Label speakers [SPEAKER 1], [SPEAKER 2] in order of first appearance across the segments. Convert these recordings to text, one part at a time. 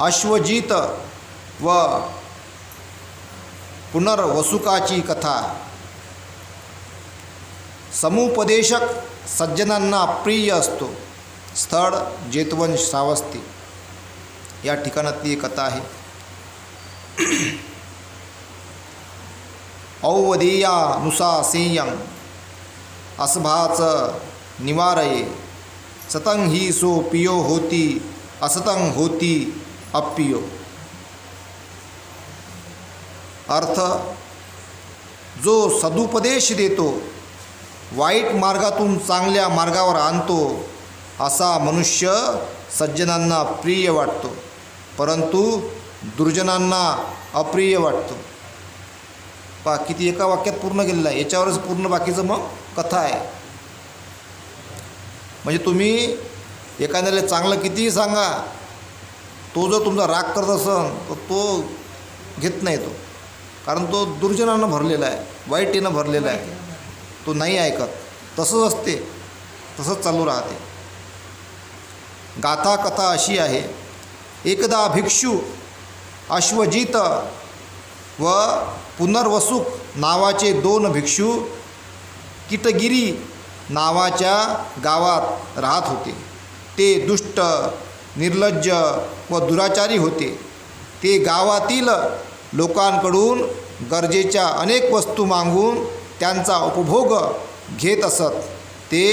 [SPEAKER 1] अश्वजित व पुनर्वसुकाची कथा. समुपदेशक सज्जनांना प्रिय असतो. स्थळ जेतवन श्रावस्ती. या ठिकाणातली एक कथा आहे. औवदेयानुसा सेयं. असभाच निवारये. सतं ही सो पियो होती असतं होती अप्पियो। अर्थ जो सदुपदेश देतो वाईट मार्गातून चांगल्या मार्गावर आणतो असा मनुष्य सज्जनांना प्रिय वाटतो परंतु दुर्जनांना अप्रिय वाटतो. पा किती एका वाक्यात पूर्ण केलेलं आहे. याच्यावरच पूर्ण बाकीचं मग कथा आहे. म्हणजे तुम्ही एखाद्याला चांगलं कितीही सांगा तो जर तुमचा राग करत असन तर तो घेत नाही तो. कारण तो दुर्जनानं भरलेला आहे वाईटीनं भरलेला आहे. तो नाही ऐकत. तसंच असते तसंच चालू राहते. गाथा कथा अशी आहे एकदा भिक्षू अश्वजित व पुनर्वसुक नावाचे दोन भिक्षू किटगिरी नावाच्या गावात राहत होते. ते दुष्ट निर्लज्ज व दुराचारी होते. ते गावातील लोकांकडून गरजेच्या अनेक वस्तू मागून त्यांचा उपभोग घेत असत. ते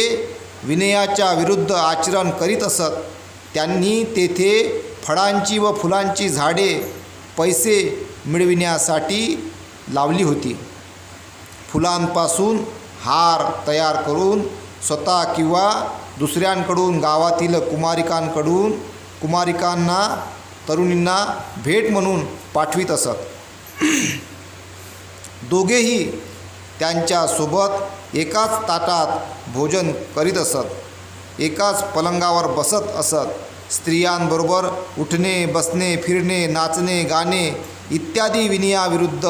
[SPEAKER 1] विनयाच्या विरुद्ध आचरण करीत असत. त्यांनी तेथे फळांची व फुलांची झाडे पैसे मिळविण्यासाठी लावली होती. फुलांपासून हार तयार करून स्वतः किंवा दुसऱ्यांकडून गावातील कुमारिकांकडून कुमारिकांना तरुणींना भेट म्हणून पाठवित असत. दोघेही त्यांच्यासोबत एकाच ताटात भोजन करीत असत. एकाच पलंगावर बसत असत. स्त्रियांबरोबर उठणे बसणे फिरणे नाचणे गाणे इत्यादी विनयाविरुद्ध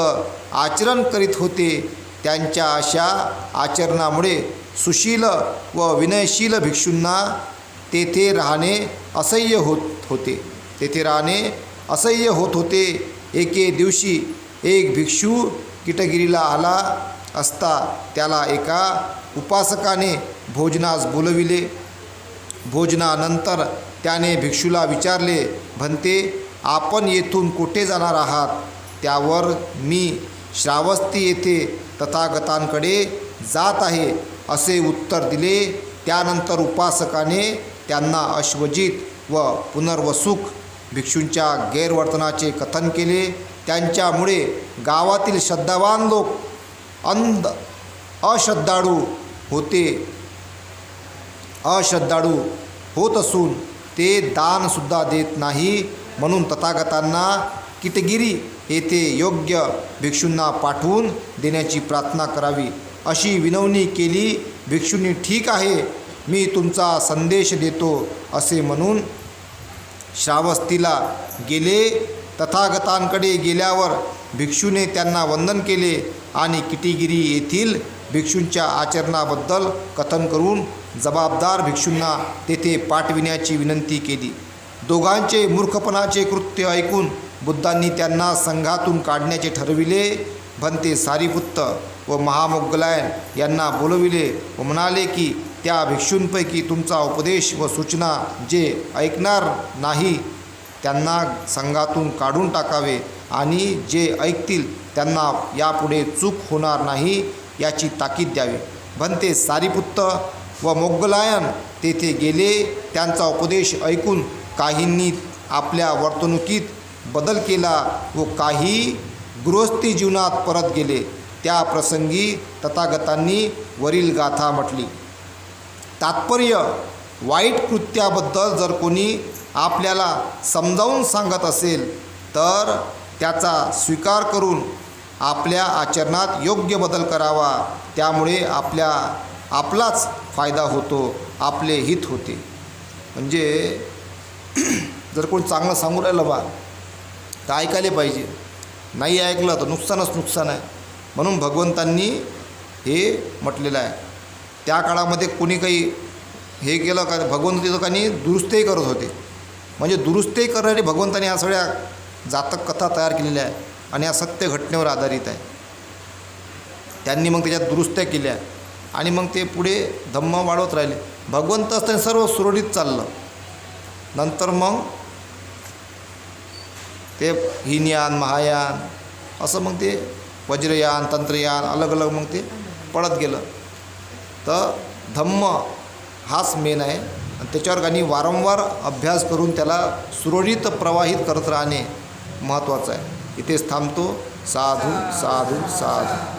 [SPEAKER 1] आचरण करीत होते. त्यांच्या अशा आचरणामुळे सुशील व विनयशील भिक्षूंना तेथे राहणे असह्य होत होते. तेथे राहणे असह्य होत होते. एके दिवशी एक भिक्षू किटगिरीला आला असता त्याला एका उपासकाने भोजनास बोलविले. भोजनानंतर त्याने भिक्षूला विचारले भंते आपण येथून कुठे जाणार आहात? त्यावर मी श्रावस्ती येथे तथागतांकडे जात आहे असे उत्तर दिले. त्यानंतर उपासकाने त्यांना अश्वजित व पुनर्वसुक भिक्षूंच्या गैरवर्तनाचे कथन केले. त्यांच्यामुळे गावातील श्रद्धावान लोक अंध अश्रद्धाळू होते. अश्रद्धाळू होत असून ते दानसुद्धा देत नाही म्हणून तथागतांना किटगिरी येथे योग्य भिक्षूंना पाठवून देण्याची प्रार्थना करावी अशी विनवणी केली. भिक्षूंनी ठीक आहे मी तुमचा संदेश देतो असे म्हणून श्रावस्तीला गेले तथागतांकडे गेल्यावर भिक्षूने त्यांना वंदन केले आणि किटीगिरी येथील भिक्षूंच्या आचरणाबद्दल कथन करून जबाबदार भिक्षूंना तेथे पाठविण्याची विनंती केली. दोघांचे मूर्खपणाचे कृत्य ऐकून बुद्धांनी त्यांना संघातून काढण्याचे ठरविले. भंते सारीपुत्त व महामोगलायन यांना बोलविले व म्हणाले की त्या भिक्षूंपैकी तुमचा उपदेश व सूचना जे ऐकणार नाही त्यांना संघातून काढून टाकावे आणि जे ऐकतील त्यांना यापुढे चूक होणार नाही याची ताकीद द्यावी. भंते सारीपुत्त व मोगलायन तेथे गेले त्यांचा उपदेश ऐकून काहींनी आपल्या वर्तणुकीत बदल केला व काही गृहस्थी जीवनात परत गेले. त्या प्रसंगी तथागतांनी वरील गाथा म्हटली. तात्पर्य वाईट कृत्याबद्दल जर कोणी आपल्याला समजावून सांगत असेल तर त्याचा स्वीकार करून आपल्या आचरणात योग्य बदल करावा. त्यामुळे आपल्या आपलाच फायदा होतो आपले हित होते. म्हणजे जर कोणी चांगलं सांगू राहिलं बा तर ऐकायला पाहिजे. नाही ऐकलं तर नुकसानच नुकसान आहे. म्हणून भगवंतांनी हे म्हटलेलं आहे. त्या काळामध्ये कोणी काही हे केलं का भगवंत काही दुरुस्तही करत होते. म्हणजे दुरुस्तही करणारी भगवंताने या सगळ्या जातक कथा तयार केलेल्या आहे आणि या सत्य घटनेवर आधारित आहे. त्यांनी मग त्याच्यात दुरुस्त्या केल्या आणि मग ते पुढे धम्म वाढवत राहिले. भगवंत असताना सर्व सुरळीत चाललं. नंतर मग ते हिनयान महायान असं मग ते वज्रयान तंत्रयान अलग अलग मग ते पडत गेलं. तर धम्म हाच मेन आहे. आणि त्याच्यावर गाणी वारंवार अभ्यास करून त्याला सुरळीत प्रवाहित करत राहणे महत्त्वाचं आहे. इथेच थांबतो. साधू साधू साधू.